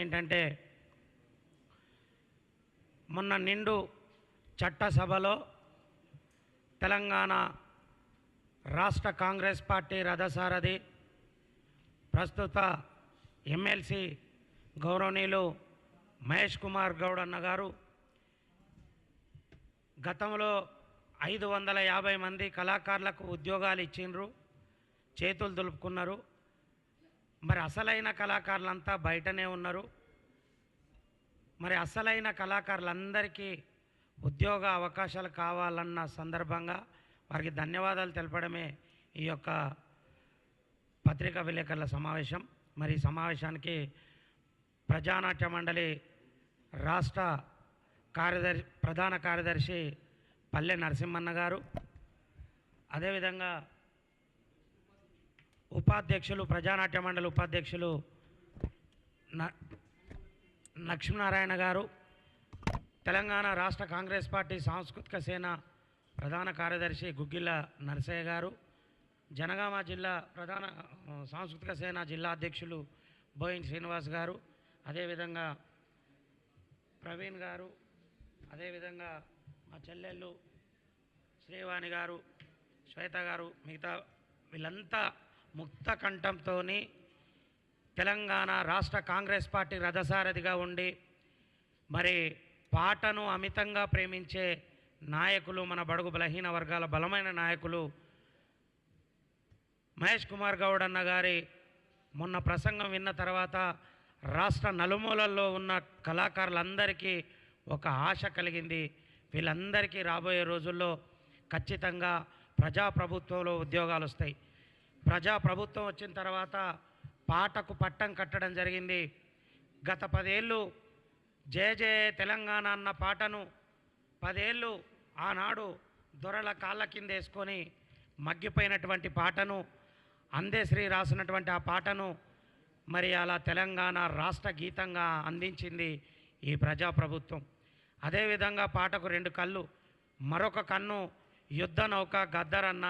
ఏంటంటే మొన్న నిండు చట్టసభలో తెలంగాణ రాష్ట్ర కాంగ్రెస్ పార్టీ రథసారథి ప్రస్తుత ఎమ్మెల్సీ గౌరవనీయులు మహేష్ కుమార్ గౌడ్ అన్న గారు గతంలో ఐదు వందల యాభై మంది కళాకారులకు ఉద్యోగాలు ఇచ్చిండ్రు చేతులు దులుపుకున్నారు. మరి అసలైన కళాకారులంతా బయటనే ఉన్నారు. మరి అసలైన కళాకారులందరికీ ఉద్యోగ అవకాశాలు కావాలన్న సందర్భంగా వారికి ధన్యవాదాలు తెలపడమే ఈ యొక్క పత్రికా విలేకరుల సమావేశం. మరి ఈ సమావేశానికి ప్రజానాట్య మండలి రాష్ట్ర కార్యదర్శి ప్రధాన కార్యదర్శి పల్లె నరసింహన్న గారు. అదేవిధంగా ఉపాధ్యక్షులు ప్రజానాట్య మండలి ఉపాధ్యక్షులు న లక్ష్మీనారాయణ గారు తెలంగాణ రాష్ట్ర కాంగ్రెస్ పార్టీ సాంస్కృతిక సేన ప్రధాన కార్యదర్శి గుగ్గిళ్ళ నరసయ్య గారు జనగామ జిల్లా ప్రధాన సాంస్కృతిక సేన జిల్లా అధ్యక్షులు బోయిన్ శ్రీనివాస్ గారు అదేవిధంగా ప్రవీణ్ గారు అదేవిధంగా మా చెల్లెళ్ళు శ్రీవాణి గారు శ్వేత గారు మిగతా వీళ్ళంతా ముక్త కంఠంతో తెలంగాణ రాష్ట్ర కాంగ్రెస్ పార్టీ రథసారథిగా ఉండి మరి పాటను అమితంగా ప్రేమించే నాయకులు మన బడుగు బలహీన వర్గాల బలమైన నాయకులు మహేష్ కుమార్ గౌడ్ అన్న గారి మొన్న ప్రసంగం విన్న తర్వాత రాష్ట్ర నలుమూలల్లో ఉన్న కళాకారులందరికీ ఒక ఆశ కలిగింది. వీళ్ళందరికీ రాబోయే రోజుల్లో ఖచ్చితంగా ప్రజాప్రభుత్వంలో ఉద్యోగాలు వస్తాయి ప్రజాప్రభుత్వం వచ్చిన తర్వాత పాటకు పట్టం కట్టడం జరిగింది. గత పదేళ్ళు జయ జయ తెలంగాణ అన్న పాటను పదేళ్ళు ఆనాడు దొరల కాళ్ళ కింద వేసుకొని మగ్గిపోయినటువంటి పాటను అందేశ్రీ రాసినటువంటి ఆ పాటను మరి అలా తెలంగాణ రాష్ట్ర గీతంగా అందించింది ఈ ప్రజాప్రభుత్వం. అదేవిధంగా పాటకు రెండు కళ్ళు మరొక కన్ను యుద్ధ నౌక గద్దరన్న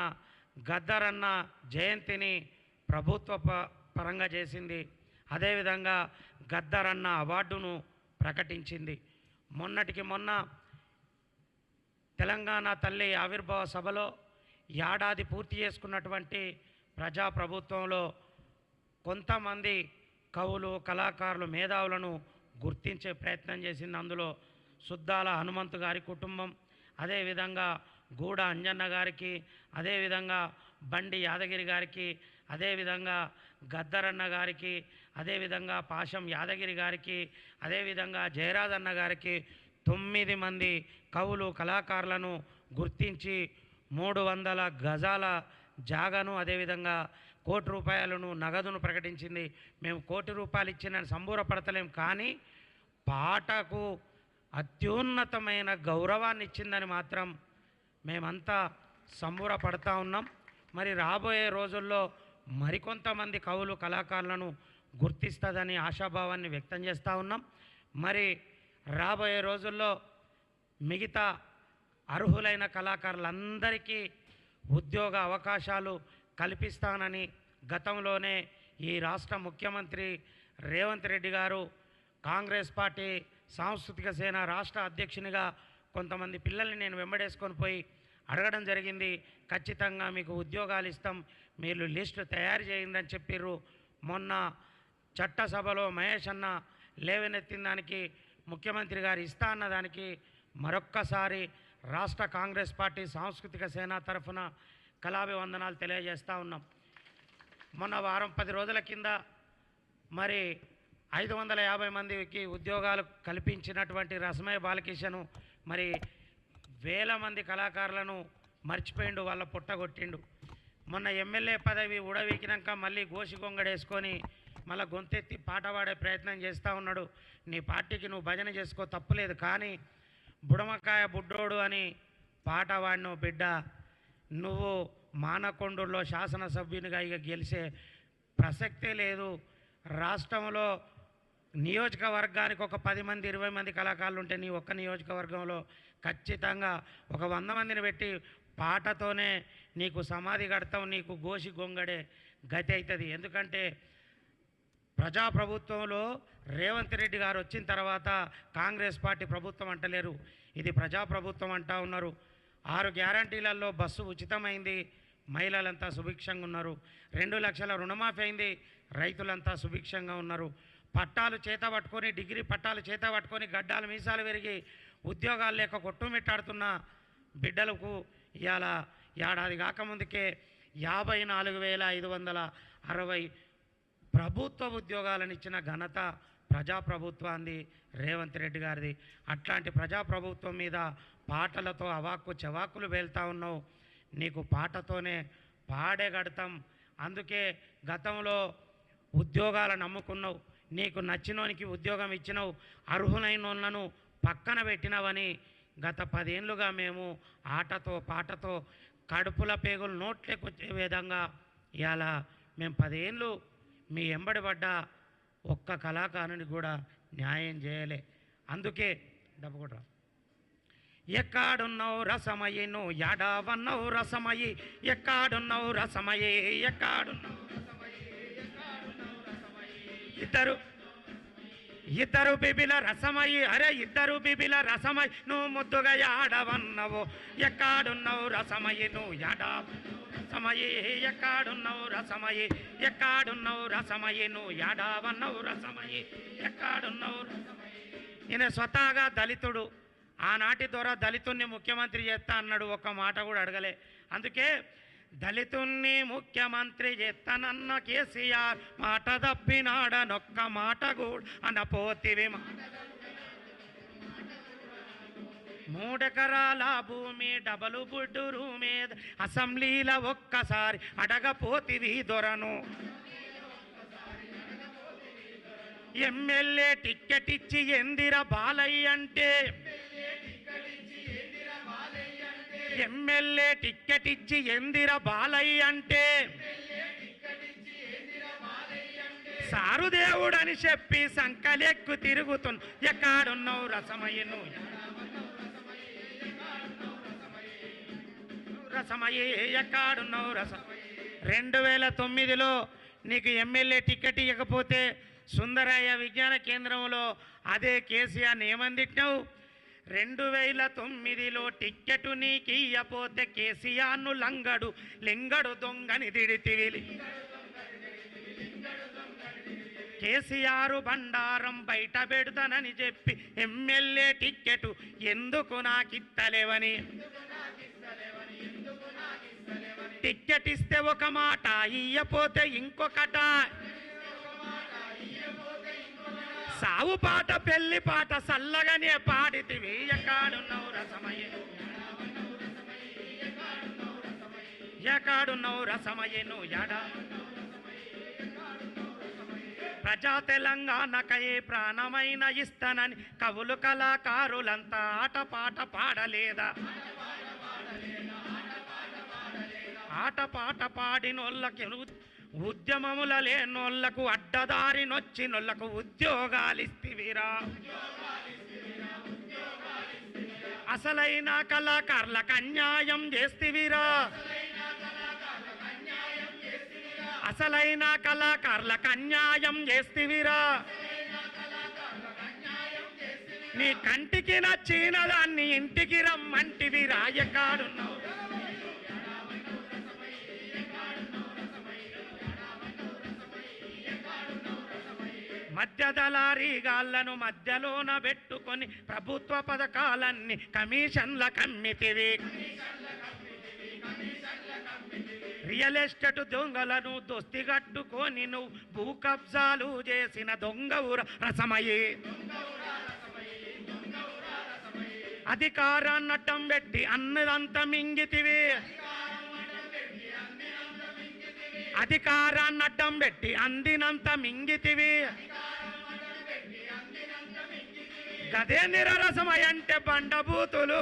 గద్దరన్న జయంతిని ప్రభుత్వ ప- పరంగా చేసింది. అదేవిధంగా గద్దరన్న అవార్డును ప్రకటించింది. మొన్నటికి మొన్న తెలంగాణ తల్లి ఆవిర్భావ సభలో ఏడాది పూర్తి చేసుకున్నటువంటి ప్రజాప్రభుత్వంలో కొంతమంది కవులు కళాకారులు మేధావులను గుర్తించే ప్రయత్నం చేసింది. అందులో సుద్దాల హనుమంతు గారి కుటుంబం అదేవిధంగా గూడ అంజన్న గారికి అదేవిధంగా బండి యాదగిరి గారికి అదేవిధంగా గద్దరన్న గారికి అదేవిధంగా పాశం యాదగిరి గారికి అదేవిధంగా జయరాజన్న గారికి తొమ్మిది మంది కవులు కళాకారులను గుర్తించి మూడు వందల గజాల జాగను అదేవిధంగా కోటి రూపాయలను నగదును ప్రకటించింది. మేము కోటి రూపాయలు ఇచ్చిన సంబూరపడతలేం కానీ పాటకు అత్యున్నతమైన గౌరవాన్ని ఇచ్చిందని మాత్రం మేమంతా సంబూరపడతా ఉన్నాం. మరి రాబోయే రోజుల్లో మరికొంతమంది కవులు కళాకారులను గుర్తిస్తుందని ఆశాభావాన్ని వ్యక్తం చేస్తూ ఉన్నాం. మరి రాబోయే రోజుల్లో మిగతా అర్హులైన కళాకారులందరికీ ఉద్యోగ అవకాశాలు కల్పిస్తానని గతంలోనే ఈ రాష్ట్ర ముఖ్యమంత్రి రేవంత్ రెడ్డి గారు కాంగ్రెస్ పార్టీ సాంస్కృతిక సేన రాష్ట్ర అధ్యక్షునిగా కొంతమంది పిల్లల్ని నేను వెంబడేసుకొని పోయి అడగడం జరిగింది. ఖచ్చితంగా మీకు ఉద్యోగాలు ఇస్తాం. మీరు లిస్టు తయారు చేయండి అని చెప్పిర్రు. మొన్న చట్టసభలో మహేష్ అన్న లేవనెత్తిన దానికి ముఖ్యమంత్రి గారు ఇస్తా అన్న దానికి మరొక్కసారి రాష్ట్ర కాంగ్రెస్ పార్టీ సాంస్కృతిక సేన తరఫున కళాభివందనాలు తెలియజేస్తూ ఉన్నాం. మొన్న వారం పది రోజుల కింద మరి ఐదు వందల యాభై మందికి ఉద్యోగాలు కల్పించినటువంటి రసమయ బాలకిషను మరి వేల మంది కళాకారులను మర్చిపోయిండు వాళ్ళ పుట్టగొట్టిండు మొన్న ఎమ్మెల్యే పదవి ఉడవీకినాక మళ్ళీ గోసి గొంగడేసుకొని మళ్ళీ గొంతెత్తి పాట పాడే ప్రయత్నం చేస్తూ ఉన్నాడు. నీ పార్టీకి నువ్వు భజన చేసుకో తప్పులేదు కానీ బుడమకాయ బుడ్డోడు అని పాట పాడిన బిడ్డ. నువ్వు మానకొండూరులో శాసనసభ్యునిగా ఇక గెలిచే ప్రసక్తే లేదు. రాష్ట్రంలో నియోజకవర్గానికి ఒక పది మంది ఇరవై మంది కళాకారులు ఉంటే నీ ఒక్క నియోజకవర్గంలో ఖచ్చితంగా ఒక వంద మందిని పెట్టి పాటతోనే నీకు సమాధి కడతాం నీకు గోసి గొంగడే గతి అవుతుంది ఎందుకంటే ప్రజాప్రభుత్వంలో రేవంత్ రెడ్డి గారు వచ్చిన తర్వాత కాంగ్రెస్ పార్టీ ప్రభుత్వం అంటలేరు. ఇది ప్రజాప్రభుత్వం అంటా ఉన్నారు. ఆరు గ్యారంటీలలో బస్సు ఉచితమైంది మహిళలంతా సుభిక్షంగా ఉన్నారు. రెండు లక్షల రుణమాఫీ అయింది రైతులంతా సుభిక్షంగా ఉన్నారు. పట్టాలు చేత పట్టుకొని డిగ్రీ పట్టాలు చేత పట్టుకొని గడ్డాలు మీసాలు పెరిగి ఉద్యోగాలు లేక కొట్టుమిట్టాడుతున్న బిడ్డలకు ఇవాళ ఏడాది కాకముందుకే యాభై నాలుగు వేల ఐదు వందల అరవై ప్రభుత్వ ఉద్యోగాలను ఇచ్చిన ఘనత ప్రజాప్రభుత్వాన్ని రేవంత్ రెడ్డి గారిది. అట్లాంటి ప్రజాప్రభుత్వం మీద పాటలతో అవాక్కు చవాకులు వెళ్తా ఉన్నావు. నీకు పాటతోనే పాడే గడతాం. అందుకే గతంలో ఉద్యోగాలను నమ్ముకున్నావు. నీకు నచ్చినోనికి ఉద్యోగం ఇచ్చినావు అర్హులైన వాళ్ళను పక్కన పెట్టినవని గత పదేళ్ళుగా మేము ఆటతో పాటతో కడుపుల పేగులు నోట్లోకి వచ్చే విధంగా ఇవాళ మేము పదేళ్ళు మీ ఎంబడి పడ్డ ఒక్క కళాకారుని కూడా న్యాయం చేయలే. అందుకే డబ్బు కూడా ఎక్కాడున్నావు రసమయ్యి నువ్వు ఎడవన్నావు రసమయ్యి ఎక్కాడున్నావు రసమయ్యి ఎక్కాడున్నావు ఇద్దరు ఇద్దరు బిబిల రసమయ్యి అరే ఇద్దరు బిబిల రసమయ్యి నువ్వు ముద్దుగా ఆడవన్నవు ఎక్కాడున్నావు రసమయ్యి నువ్వు యాడా రసమయ్యి ఎక్కాడున్నావు రసమయ్యి ఎక్కాడున్నావు రసమయ్యి నువ్వు యాడావన్నావు రసమయ్యి ఎక్కాడున్నావు ఈయన స్వతహాగా దళితుడు. ఆనాటి ద్వారా దళితుణ్ణి ముఖ్యమంత్రి చేస్తా అన్నాడు ఒక్క మాట కూడా అడగలే. అందుకే దళితుణ్ణి ముఖ్యమంత్రి ఎత్తనన్న కేసీఆర్ మాట దప్పినాడనొక్క మాట కూడా అనపోతివి మూడెకరాల భూమి డబలు బుడ్డు మీద అసెంబ్లీల ఒక్కసారి అడగపోతివి దొరను. ఎమ్మెల్యే టిక్కెట్ ఇచ్చి ఎందిర బాలయ్య అంటే? ఎమ్మెల్యే టిక్కెట్ ఇచ్చి ఎందిర బాలయ్య అంటే? సారు దేవుడని చెప్పి సంకలెక్కు తిరుగుతున్. ఎక్కడున్నావు రసమయ్యను? రసమయ్యే ఎక్కడున్నావు రసం? రెండు వేల తొమ్మిదిలో నీకు ఎమ్మెల్యే టికెట్ ఇవ్వకపోతే సుందరయ్య విజ్ఞాన కేంద్రంలో అదే కేసీఆర్ని ఏమందిట్టావు రెండు వేల తొమ్మిదిలో టిక్కెటు నీకి ఇయ్యపోతే కేసీఆర్ను లంగడు లింగడు దొంగని తిడితివి. కేసీఆర్ బండారం బయట పెడతానని చెప్పి ఎమ్మెల్యే టిక్కెటు ఎందుకు నాకిత్తలేవని? టిక్కెట్ ఇస్తే ఒక మాట ఇయ్యపోతే ఇంకొకట. సావు పాట పెళ్ళి పాట సల్లగానే పాడితివి. ఎక్కడున్నావు రసమయ్యను ఎక్కడున్నావు రసమయ్యను ఎడా ప్రజా తెలంగాణకై ప్రాణమైన ఇస్తానని కవులు కళాకారులంతా ఆటపాట పాడలేదా? ఆటపాట పాడినోళ్ళకి ఉద్యమముల లేనోళ్ళకు అడ్డదారి నొచ్చినోళ్ళకు ఉద్యోగాలు ఇస్తివిరా అసలైన కళాకారులకు అన్యాయం చేస్తివిరా. అసలైన కళాకారులకు అన్యాయం చేస్తివిరా. నీ కంటికి నచ్చిన దాన్ని ఇంటికి రమ్మంటివి రాయకాడున్నావు. మధ్యదళారీ గాళ్ళను మధ్యలోన పెట్టుకొని ప్రభుత్వ పథకాలన్నీ కమిషన్ల కమ్మితివి. రియల్ ఎస్టేట్ దొంగలను దొస్తిగట్టుకొని నువ్వు భూ కబ్జాలు చేసిన దొంగ ఊర రసమయ్యి. అధికారాన్ని అడ్డం పెట్టి అన్నదంతా మింగితివి. అధికారాన్ని అడ్డం పెట్టి అందినంత మింగితివి. గదే నిరరసమై బండభూతులు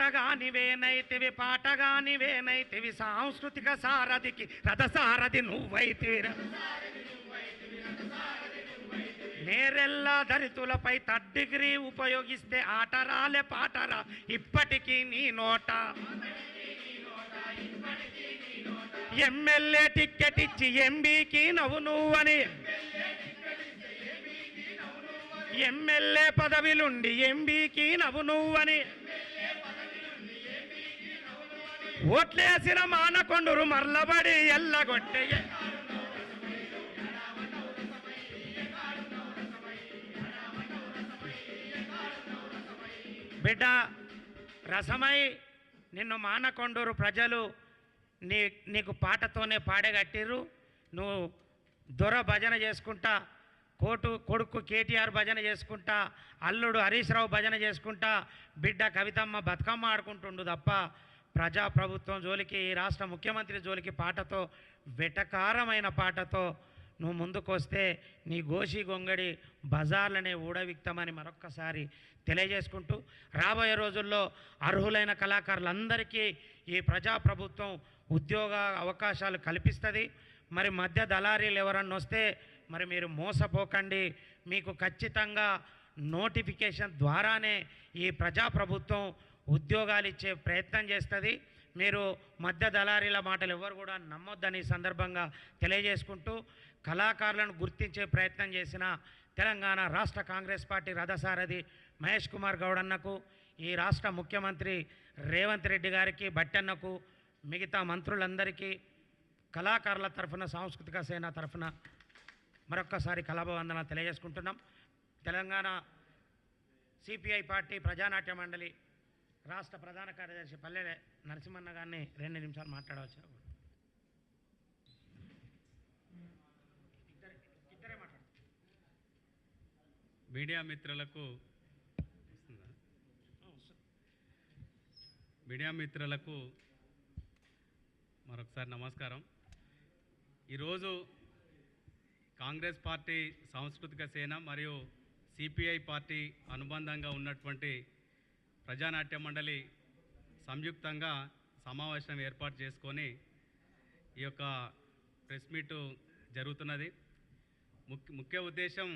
ఆటగానివేనైతివి పాటగానివేనైతివి సాంస్కృతిక సారథికి రథసారథి నువ్వైతివి నేరెల్లా దరితులపై థర్డ్ డిగ్రీ ఉపయోగిస్తే ఆటరాలే పాటరా ఇప్పటికీ నీ నోట. ఎమ్మెల్యే టిక్కెట్ ఇచ్చి ఎంబీకి నవ్వు నువ్వని. ఎమ్మెల్యే పదవిలుండి ఎంబీకి నవ్వు నువ్వని. ఓట్లేసిన మానకొండరు మర్లబడి ఎల్లగొట్టే. బిడ్డ రసమై నిన్ను మానకొండూరు ప్రజలు నీ నీకు పాటతోనే పాడగట్టిర్రు నువ్వు దొర భజన చేసుకుంటా కోటు కొడుకు కేటీఆర్ భజన చేసుకుంటా అల్లుడు హరీష్ రావు భజన చేసుకుంటా బిడ్డ కవితమ్మ బతుకమ్మ ఆడుకుంటుండు తప్ప ప్రజా ప్రభుత్వం జోలికి ఈ రాష్ట్ర ముఖ్యమంత్రి జోలికి పాటతో వెటకారమైన పాటతో నువ్వు ముందుకొస్తే నీ గోషి గొంగడి బజార్లనే ఊడవిక్తమని మరొక్కసారి తెలియజేసుకుంటూ రాబోయే రోజుల్లో అర్హులైన కళాకారులందరికీ ఈ ప్రజాప్రభుత్వం ఉద్యోగ అవకాశాలు కల్పిస్తుంది. మరి మధ్య దళారీలు ఎవరన్నా వస్తే మరి మీరు మోసపోకండి. మీకు ఖచ్చితంగా నోటిఫికేషన్ ద్వారానే ఈ ప్రజాప్రభుత్వం ఉద్యోగాలు ఇచ్చే ప్రయత్నం చేస్తుంది. మీరు మధ్య దళారీల మాటలు ఎవరు కూడా నమ్మొద్దని సందర్భంగా తెలియజేసుకుంటూ కళాకారులను గుర్తించే ప్రయత్నం చేసిన తెలంగాణ రాష్ట్ర కాంగ్రెస్ పార్టీ రథసారథి మహేష్ కుమార్ గౌడన్నకు ఈ రాష్ట్ర ముఖ్యమంత్రి రేవంత్ రెడ్డి గారికి బట్టన్నకు మిగతా మంత్రులందరికీ కళాకారుల తరఫున సాంస్కృతిక సేన తరఫున మరొక్కసారి కళాభవందన తెలియజేసుకుంటున్నాం. తెలంగాణ సిపిఐ పార్టీ ప్రజానాట్య మండలి రాష్ట్ర ప్రధాన కార్యదర్శి పల్లె నరసింహన్న గారిని రెండు నిమిషాలు మాట్లాడవచ్చు మీడియా మిత్రులకు మీడియా మిత్రులకు మరొకసారి నమస్కారం. ఈరోజు కాంగ్రెస్ పార్టీ సాంస్కృతిక సేన మరియు సిపిఐ పార్టీ అనుబంధంగా ఉన్నటువంటి ప్రజానాట్య మండలి సంయుక్తంగా సమావేశం ఏర్పాటు చేసుకొని ఈ యొక్క ప్రెస్ మీటు జరుగుతున్నది. ముఖ్య ఉద్దేశం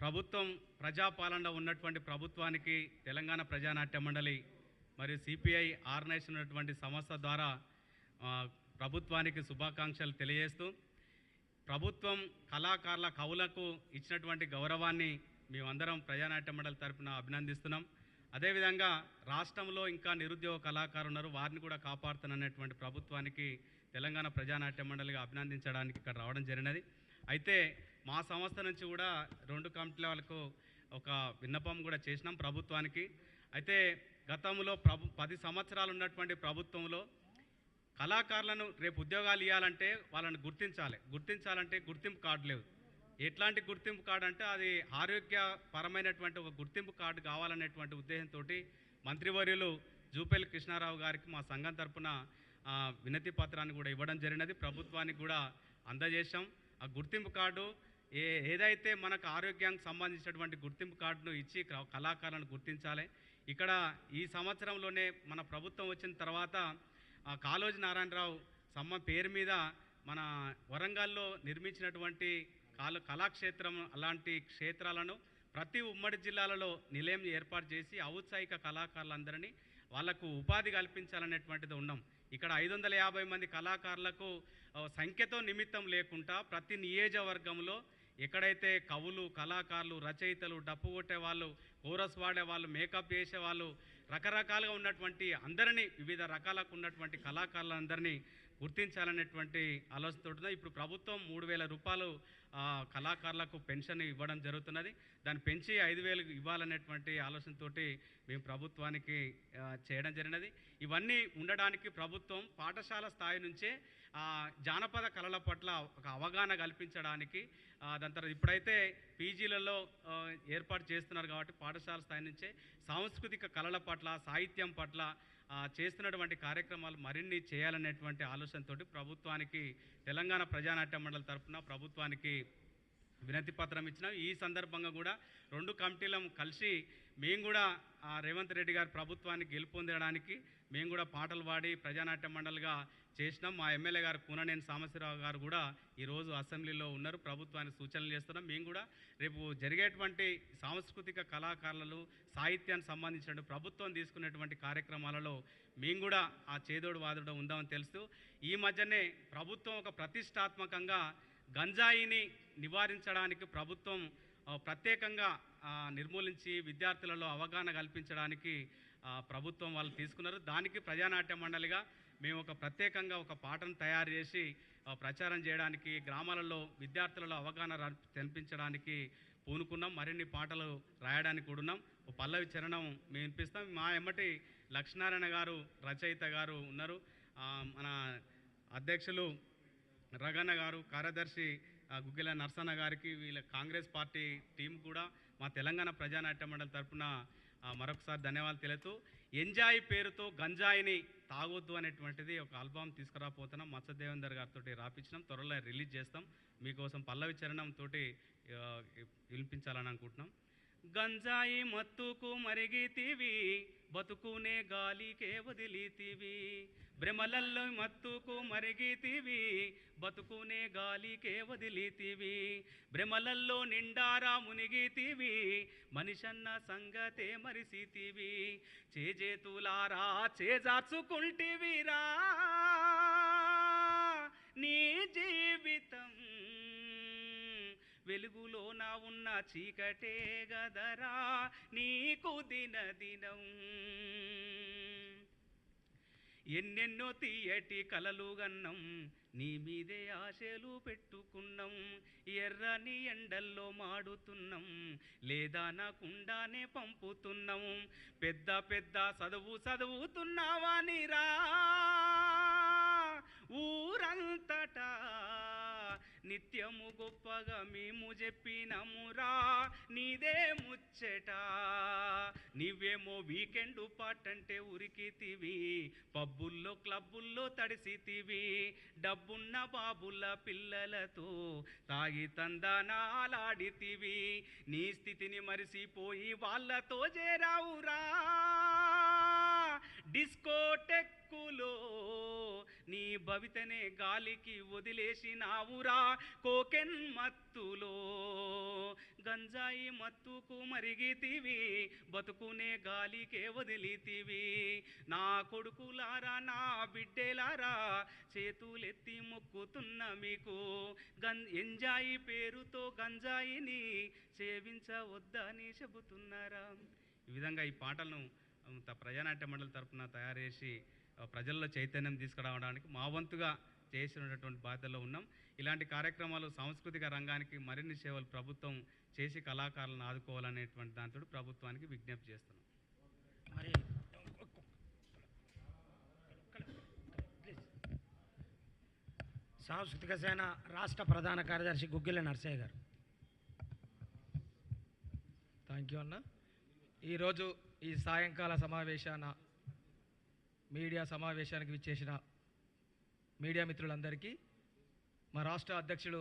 ప్రభుత్వం ప్రజాపాలనలో ఉన్నటువంటి ప్రభుత్వానికి తెలంగాణ ప్రజానాట్య మండలి మరియు సిపిఐ ఆర్గనైజేషన్ ఉన్నటువంటి సంస్థ ద్వారా ప్రభుత్వానికి శుభాకాంక్షలు తెలియజేస్తూ ప్రభుత్వం కళాకారుల కవులకు ఇచ్చినటువంటి గౌరవాన్ని మేమందరం ప్రజానాట్య మండలి తరపున అభినందిస్తున్నాం. అదేవిధంగా రాష్ట్రంలో ఇంకా నిరుద్యోగ కళాకారులు ఉన్నారు. వారిని కూడా కాపాడుతున్నటువంటి ప్రభుత్వానికి తెలంగాణ ప్రజానాట్య మండలిగా అభినందించడానికి ఇక్కడ రావడం జరిగినది. అయితే మా సంస్థ నుంచి కూడా రెండు కమిటీల వాళ్ళకు ఒక విన్నపం కూడా చేసినాం ప్రభుత్వానికి. అయితే గతంలో ప్రభు పది సంవత్సరాలు ఉన్నటువంటి ప్రభుత్వంలో కళాకారులను రేపు ఉద్యోగాలు ఇవ్వాలంటే వాళ్ళని గుర్తించాలి. గుర్తించాలంటే గుర్తింపు కార్డు లేవు. ఎట్లాంటి గుర్తింపు కార్డు అంటే అది ఆరోగ్యపరమైనటువంటి ఒక గుర్తింపు కార్డు కావాలనేటువంటి ఉద్దేశంతో మంత్రివర్యులు జూపల్లి కృష్ణారావు గారికి మా సంఘం తరపున వినతి పత్రాన్ని కూడా ఇవ్వడం జరిగినది. ప్రభుత్వానికి కూడా అందజేశాం. ఆ గుర్తింపు కార్డు ఏ ఏదైతే మనకు ఆరోగ్యానికి సంబంధించినటువంటి గుర్తింపు కార్డును ఇచ్చి కళాకారులను గుర్తించాలి. ఇక్కడ ఈ సంవత్సరంలోనే మన ప్రభుత్వం వచ్చిన తర్వాత ఆ కాళోజీ నారాయణరావు సమ్మ పేరు మీద మన వరంగల్లో నిర్మించినటువంటి కాల కళాక్షేత్రం అలాంటి క్షేత్రాలను ప్రతి ఉమ్మడి జిల్లాలలో నిలయం ఏర్పాటు చేసి ఔత్సాహిక కళాకారులందరినీ వాళ్ళకు ఉపాధి కల్పించాలనేటువంటిది ఉన్నాం. ఇక్కడ ఐదు వందల యాభై మంది కళాకారులకు సంఖ్యతో నిమిత్తం లేకుండా ప్రతి నియోజకవర్గంలో ఎక్కడైతే కవులు కళాకారులు రచయితలు డప్పు కొట్టే వాళ్ళు కోరస్ వాడే వాళ్ళు మేకప్ చేసే వాళ్ళు రకరకాలుగా ఉన్నటువంటి అందరినీ వివిధ రకాలకు ఉన్నటువంటి కళాకారులందరినీ గుర్తించాలనేటువంటి ఆలోచనతో ఇప్పుడు ప్రభుత్వం మూడు వేల రూపాయలు కళాకారులకు పెన్షన్ ఇవ్వడం జరుగుతున్నది. దాన్ని పెంచి ఐదు వేలు ఇవ్వాలనేటువంటి ఆలోచనతోటి మేము ప్రభుత్వానికి చేయడం జరిగినది. ఇవన్నీ ఉండడానికి ప్రభుత్వం పాఠశాల స్థాయి నుంచే ఆ, జానపద కళల పట్ల ఒక అవగాహన కల్పించడానికి దాని తర్వాత ఇప్పుడైతే పీజీలలో ఏర్పాటు చేస్తున్నారు కాబట్టి పాఠశాల స్థాయి నుంచే సాంస్కృతిక కళల పట్ల సాహిత్యం పట్ల చేస్తున్నటువంటి కార్యక్రమాలు మరిన్ని చేయాలనేటువంటి ఆలోచనతోటి ప్రభుత్వానికి తెలంగాణ ప్రజానాట్య మండలి తరఫున ప్రభుత్వానికి వినతి పత్రం ఇచ్చినాం. ఈ సందర్భంగా కూడా రెండు కమిటీలను కలిసి మేము కూడా ఆ రేవంత్ రెడ్డి గారి ప్రభుత్వాన్ని గెలుపొందడానికి మేము కూడా పాటలు పాడి ప్రజానాట్య మండలిగా చేసినాం. మా ఎమ్మెల్యే గారు కూననేని సాంబశివరావు గారు కూడా ఈరోజు అసెంబ్లీలో ఉన్నారు. ప్రభుత్వానికి సూచనలు చేస్తున్నాం. మేము కూడా రేపు జరిగేటువంటి సాంస్కృతిక కళాకారులు సాహిత్యానికి సంబంధించిన ప్రభుత్వం తీసుకునేటువంటి కార్యక్రమాలలో మేము కూడా ఆ చేదోడు వాదుడు ఉందామని తెలుస్తూ ఈ మధ్యనే ప్రభుత్వం ఒక ప్రతిష్టాత్మకంగా గంజాయిని నివారించడానికి ప్రభుత్వం ప్రత్యేకంగా నిర్మూలించి విద్యార్థులలో అవగాహన కల్పించడానికి ప్రభుత్వం వాళ్ళు తీసుకున్నారు. దానికి ప్రజానాట్య మండలిగా మేము ఒక ప్రత్యేకంగా ఒక పాటను తయారు చేసి ప్రచారం చేయడానికి గ్రామాలలో విద్యార్థులలో అవగాహన ర- కల్పించడానికి పూనుకున్నాం. మరిన్ని పాటలు రాయడానికి కూడా ఉన్నాం. ఓ పల్లవి చరణం మేము వినిపిస్తాం. మా ఎమ్మటి లక్ష్మీనారాయణ గారు రచయిత గారు ఉన్నారు. మన అధ్యక్షులు రగన్న గారు కార్యదర్శి గుగ్గిల నర్సన్న గారికి వీళ్ళ కాంగ్రెస్ పార్టీ టీం కూడా మా తెలంగాణ ప్రజానాట్య మండలి తరఫున మరొకసారి ధన్యవాదాలు తెలుతూ ఎంజాయ్ పేరుతో గంజాయిని తాగొద్దు అనేటువంటిది ఒక ఆల్బమ్ తీసుకురాపోతున్నాం. మత్స్యదేవేందర్ గారితో రాపించినాం త్వరలో రిలీజ్ చేస్తాం. మీకోసం పల్లవి చరణం తోటి వినిపించాలని అనుకుంటున్నాం. గంజాయి మత్తుకు మరిగితివి బతుకునే గాలికే వదిలితివి భ్రమలల్లో మత్తుకు మరిగితివి బతుకునే గాలికే వదిలితివి భ్రమలల్లో నిండారా మునిగితివి మనిషన్న సంగతే మరిసితివి చేజేతులారా చేజార్చుకుంటివిరా నీ జీవితం వెలుగులో నా ఉన్న చీకటే గదరా నీకు దినదినం. ఎన్నెన్నో తీయటి కలలు గన్నం నీ మీదే ఆశలు పెట్టుకున్నాం. ఎర్రని ఎండల్లో మాడుతున్నాం లేదా నాకుండానే పంపుతున్నాం. పెద్ద పెద్ద చదువు చదువుతున్నావా నీరా ఊరంతటా నిత్యము గొప్పగా మేము చెప్పినమురా నీదే ముచ్చట. నీవేమో వీకెండ్ పాటంటే ఉరికితివి పబ్బుల్లో క్లబ్బుల్లో తడిసితివి. డబ్బున్న బాబుల పిల్లలతో తాగి తందనాలాడితివి. నీ స్థితిని మరిసిపోయి వాళ్ళతో చేరావురా. డిస్కోటెక్కులు నీ భవితనే గాలికి వదిలేసినావురా కోకెన్ మత్తులో. గంజాయి మత్తుకు మరిగితివి బతుకునే గాలికే వదిలితివి. నా కొడుకులారా నా బిడ్డేలారా చేతులెత్తి మొక్కుతున్న మీకు గం ఎంజాయి పేరుతో గంజాయిని సేవించవద్దని చెబుతున్నారా. ఈ విధంగా ఈ పాటలను అంత ప్రజానాట్య మండలి తరపున తయారు చేసి ప్రజల్లో చైతన్యం తీసుకురావడానికి మా వంతుగా చేసినటువంటి బాధ్యతలో ఉన్నాం. ఇలాంటి కార్యక్రమాలు సాంస్కృతిక రంగానికి మరిన్ని సేవలు ప్రభుత్వం చేసి కళాకారులను ఆదుకోవాలనేటువంటి దాంతో ప్రభుత్వానికి విజ్ఞప్తి చేస్తున్నాం. మరి సాంస్కృతిక సేన రాష్ట్ర ప్రధాన కార్యదర్శి గుగ్గిల నర్సయ్య గారు. థ్యాంక్ యూ అన్న. ఈరోజు ఈ సాయంకాల సమావేశాన మీడియా సమావేశానికి విచ్చేసిన మీడియా మిత్రులందరికీ మా రాష్ట్ర అధ్యక్షుడు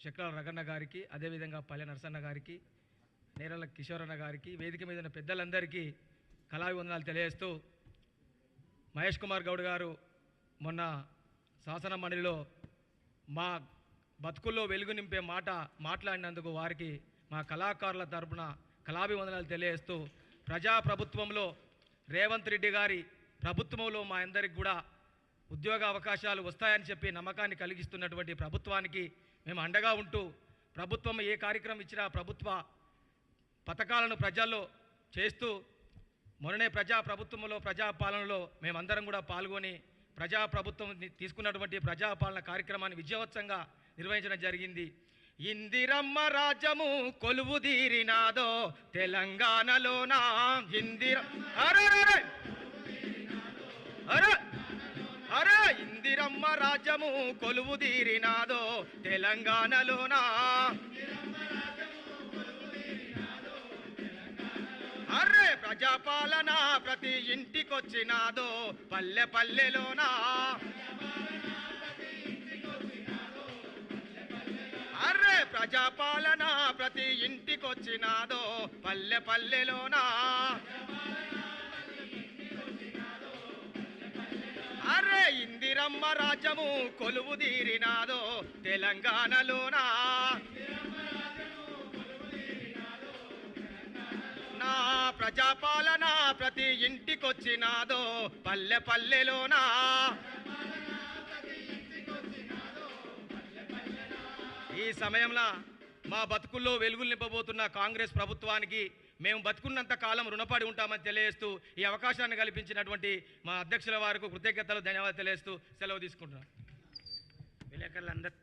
శక్రాల రగన్న గారికి అదేవిధంగా పల్లె నరసన్న గారికి నేరల కిషోరన్న గారికి వేదిక మీద ఉన్న పెద్దలందరికీ కళాభివందనాలు తెలియజేస్తూ మహేష్ కుమార్ గౌడ్ గారు మొన్న శాసన మండలిలో మా బతుకుల్లో వెలుగు నింపే మాట మాట్లాడినందుకు వారికి మా కళాకారుల తరపున కళాభివందనాలు తెలియజేస్తూ ప్రజాప్రభుత్వంలో రేవంత్ రెడ్డి గారి ప్రభుత్వంలో మా అందరికి కూడా ఉద్యోగ అవకాశాలు వస్తాయని చెప్పి నమ్మకాన్ని కలిగిస్తున్నటువంటి ప్రభుత్వానికి మేము అండగా ఉంటూ ప్రభుత్వం ఏ కార్యక్రమం ఇచ్చినా ప్రభుత్వ పథకాలను ప్రజల్లో చేస్తూ మొన్ననే ప్రజా ప్రభుత్వంలో ప్రజాపాలనలో మేమందరం కూడా పాల్గొని ప్రజా ప్రభుత్వం తీసుకున్నటువంటి ప్రజాపాలన కార్యక్రమాన్ని విజయోత్సవంగా నిర్వహించడం జరిగింది. ఇందిరమ్మ రాజ్యము కొలువు తీరినాదో తెలంగాణలోనా? ఇందిర అరే అరే, ఇందిరమ్మ రాజ్యము కొలువు తీరినాదో తెలంగాణలోనా? అరే ప్రజాపాలన ప్రతి ఇంటికొచ్చినాదో పల్లె పల్లెలోనా? అర్రే ప్రజాపాలన ప్రతి ఇంటికొచ్చినాదో పల్లె పల్లెలోనా? ఇందిరమ్మ రాజ్యము కొలువు తీరినాదో తెలంగాణలోనా? నా ప్రజాపాలన ప్రతి ఇంటికొచ్చినాదో పల్లె పల్లెలోనా? ఈ సమయంలో మా బతుకుల్లో వెలుగులు నింపబోతున్న కాంగ్రెస్ ప్రభుత్వానికి మేము బతుకున్నంత కాలం రుణపడి ఉంటామని తెలియజేస్తూ ఈ అవకాశాన్ని కల్పించినటువంటి మా అధ్యక్షుల వారికి కృతజ్ఞతలు ధన్యవాదాలు తెలియజేస్తూ సెలవు తీసుకుంటున్నాను విలేకరులందరూ